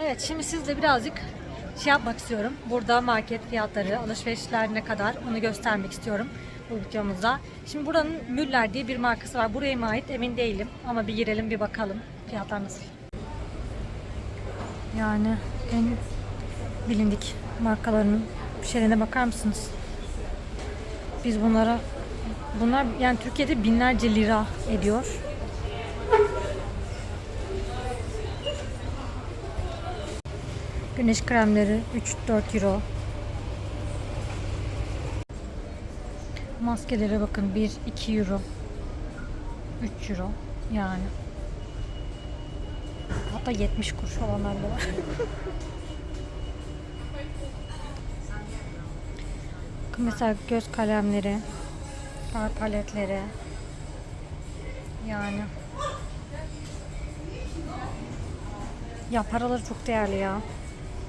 Evet şimdi sizle birazcık şey yapmak istiyorum. Burada market fiyatları, alışverişler ne kadar onu göstermek istiyorum bu videomuzda. Şimdi buranın Müller diye bir markası var. Buraya mı ait emin değilim ama bir girelim bir bakalım fiyatlar nasıl. Yani en bilindik markalarının şeylerine bakar mısınız? Biz bunlara bunlar yani Türkiye'de binlerce lira ediyor. Güneş kremleri 3-4 euro. Maskelere bakın 1-2 euro. 3 euro yani. Hatta 70 kuruş olanlar da var. Mesela göz kalemleri, far paletleri. Yani. Ya paraları çok değerli ya.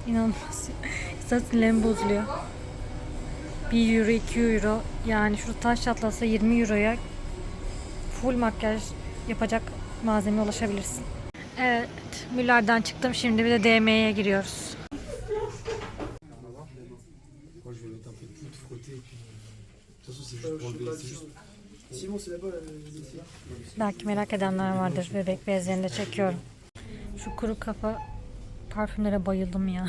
İnanılmaz. İnsan sinirlerim bozuluyor. 1 euro, 2 euro. Yani şu taş çatlasa 20 euroya full makyaj yapacak malzeme ulaşabilirsin. Evet, Müller'den çıktım. Şimdi bir de DM'ye giriyoruz. Belki merak edenler vardır. Bebek bezlerini de çekiyorum. Şu kuru kafa parfümlere bayıldım ya.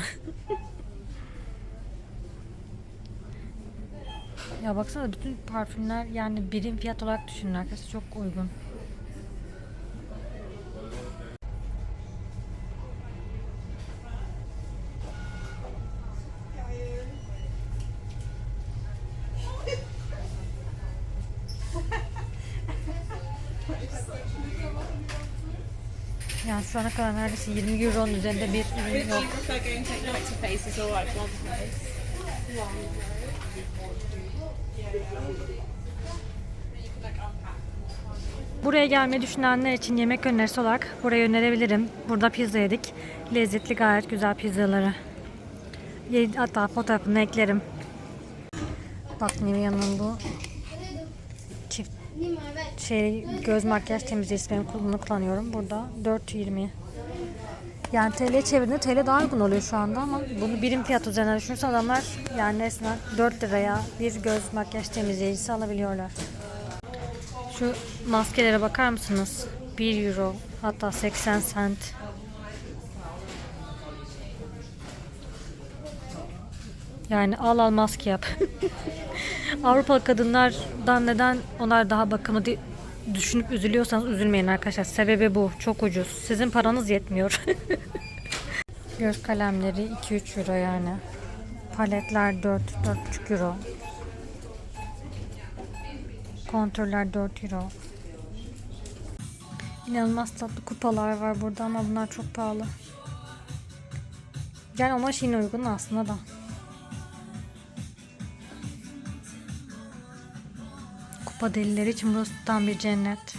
ya baksana bütün parfümler yani birim fiyat olarak düşünün arkadaşlar çok uygun. Yani şu ana kadar neredeyse 20 euronun üzerinde bir ürün yok. Buraya gelmeyi düşünenler için yemek önerisi olarak burayı önerebilirim. Burada pizza yedik. Lezzetli gayet güzel pizzaları. Hatta fotoğrafını eklerim. Bak Nivea'nın bu şey göz makyaj temizleyicisi benim bunu kullanıyorum. Burada 4.20 yani TL çevirdiğinde TL daha uygun oluyor şu anda ama bunu birim fiyat üzerinden düşünürse adamlar yani resmen 4 liraya bir göz makyaj temizleyicisi alabiliyorlar. Şu maskelere bakar mısınız? 1 euro hatta 80 cent. Yani al al maske yap. Avrupalı kadınlardan neden onlar daha bakımlı di- düşünüp üzülüyorsanız üzülmeyin arkadaşlar. Sebebi bu. Çok ucuz. Sizin paranız yetmiyor. Göz kalemleri 2-3 euro yani. Paletler 4 4,5 euro. Kontörler 4 euro. İnanılmaz tatlı kupalar var burada ama bunlar çok pahalı. Yani ama yine uygun aslında da. Kupa delileri için burası tam bir cennet.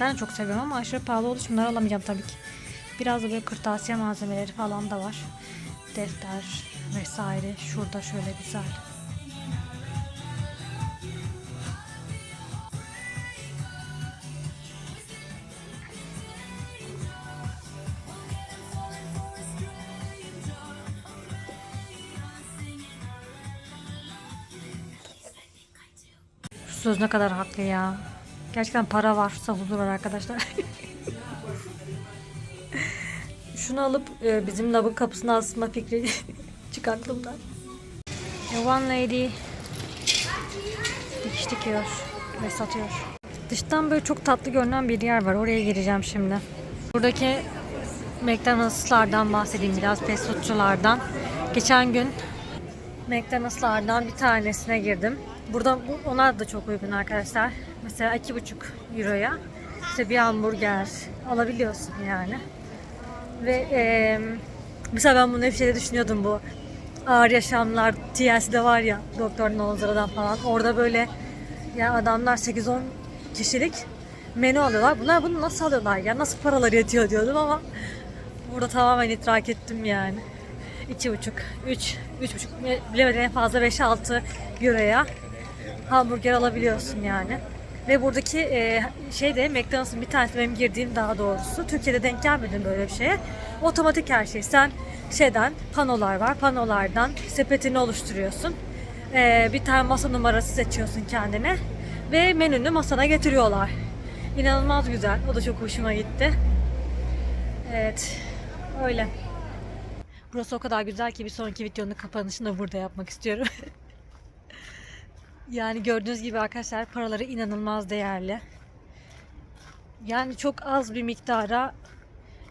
Ben çok seviyorum ama aşırı pahalı olduğu için bunları alamayacağım tabii ki. Biraz da böyle kırtasiye malzemeleri falan da var. Defter vesaire. Şurada şöyle güzel. Söz ne kadar haklı ya. Gerçekten para varsa huzur var arkadaşlar. Şunu alıp e, bizim labın kapısına asma fikri çık aklımdan. A One Lady dikiş dikiyor ve satıyor. Dıştan böyle çok tatlı görünen bir yer var. Oraya gireceğim şimdi. Buradaki McDonald'slardan bahsedeyim biraz fast. Geçen gün McDonald'slardan bir tanesine girdim. Burada bu, onlar da çok uygun arkadaşlar. Mesela 2,5 euroya işte bir hamburger alabiliyorsun yani. Ve eee, mesela ben bunu hep şeyde düşünüyordum bu ağır yaşamlar TLC'de var ya Doktor Nozra'dan falan. Orada böyle ya adamlar 8-10 kişilik menü alıyorlar. Bunlar bunu nasıl alıyorlar ya? Nasıl paraları yetiyor diyordum ama burada tamamen idrak ettim yani. 2,5, 3, 3,5 bilemedim en fazla 5-6 euroya hamburger alabiliyorsun yani. Ve buradaki e, şey de McDonald's'ın bir tanesi benim girdiğim daha doğrusu. Türkiye'de denk gelmedim böyle bir şeye. Otomatik her şey. Sen şeyden panolar var. Panolardan sepetini oluşturuyorsun. E, bir tane masa numarası seçiyorsun kendine. Ve menünü masana getiriyorlar. İnanılmaz güzel. O da çok hoşuma gitti. Evet. Öyle. Burası o kadar güzel ki bir sonraki videonun kapanışını da burada yapmak istiyorum. yani gördüğünüz gibi arkadaşlar paraları inanılmaz değerli. Yani çok az bir miktara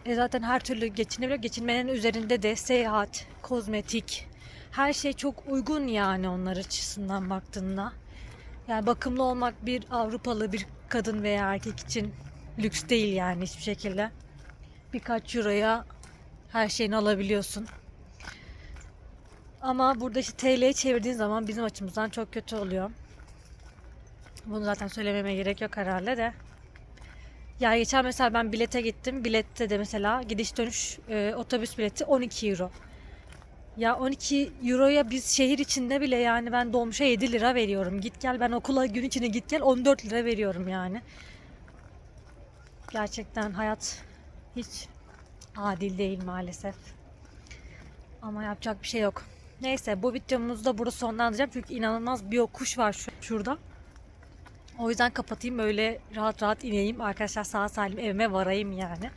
e zaten her türlü geçinebiliyor. Geçinmenin üzerinde de seyahat, kozmetik, her şey çok uygun yani onlar açısından baktığında. Yani bakımlı olmak bir Avrupalı bir kadın veya erkek için lüks değil yani hiçbir şekilde. Birkaç euroya her şeyini alabiliyorsun. Ama burada işte TL'ye çevirdiğin zaman bizim açımızdan çok kötü oluyor. Bunu zaten söylememe gerek yok herhalde de. Ya geçen mesela ben bilete gittim. Bilette de mesela gidiş dönüş e, otobüs bileti 12 euro. Ya 12 euroya biz şehir içinde bile yani ben dolmuşa 7 lira veriyorum. Git gel ben okula gün içinde git gel 14 lira veriyorum yani. Gerçekten hayat hiç adil değil maalesef. Ama yapacak bir şey yok. Neyse bu videomuzu da burada sonlandıracağım. Çünkü inanılmaz bir yokuş var şu, şurada. O yüzden kapatayım böyle rahat rahat ineyim. Arkadaşlar sağ salim evime varayım yani.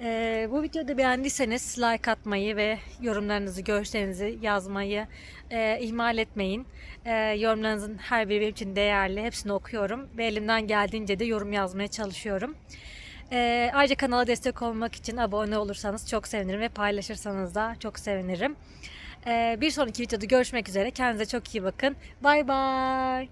Ee, bu videoyu da beğendiyseniz like atmayı ve yorumlarınızı, görüşlerinizi yazmayı e, ihmal etmeyin. E, yorumlarınızın her biri benim için değerli. Hepsini okuyorum ve elimden geldiğince de yorum yazmaya çalışıyorum. E, ayrıca kanala destek olmak için abone olursanız çok sevinirim ve paylaşırsanız da çok sevinirim. E, bir sonraki videoda görüşmek üzere. Kendinize çok iyi bakın. Bay bay.